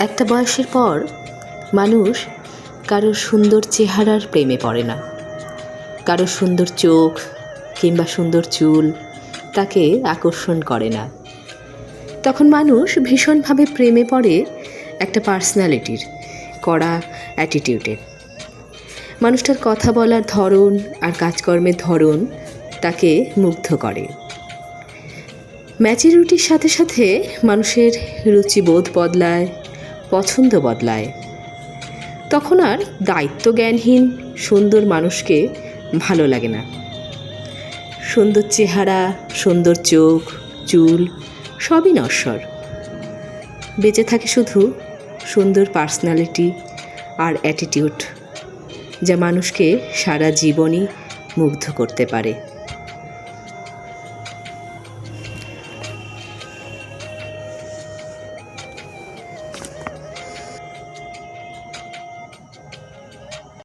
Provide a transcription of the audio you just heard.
একটা বয়সের পর মানুষ কারোর সুন্দর চেহারার প্রেমে পড়ে না। কারোর সুন্দর চোখ কিংবা সুন্দর চুল তাকে আকর্ষণ করে না। তখন মানুষ ভীষণভাবে প্রেমে পড়ে একটা পার্সোনালিটির, কড়া অ্যাটিটিউডের মানুষটার কথা বলার ধরন আর কাজকর্মের ধরন তাকে মুগ্ধ করে। ম্যাচুরিটির সাথে সাথে মানুষের রুচিবোধ বদলায় পছন্দ বদলায়। তখন আর দায়িত্বজ্ঞানহীন, সুন্দর মানুষকে ভালো লাগে না। সুন্দর চেহারা, সুন্দর চোখ, চুল, সবই নশ্বর। বেঁচে থাকে শুধু সুন্দর পার্সোনালিটি আর অ্যাটিটিউড যা মানুষকে সারা জীবনই মুগ্ধ করতে পারে।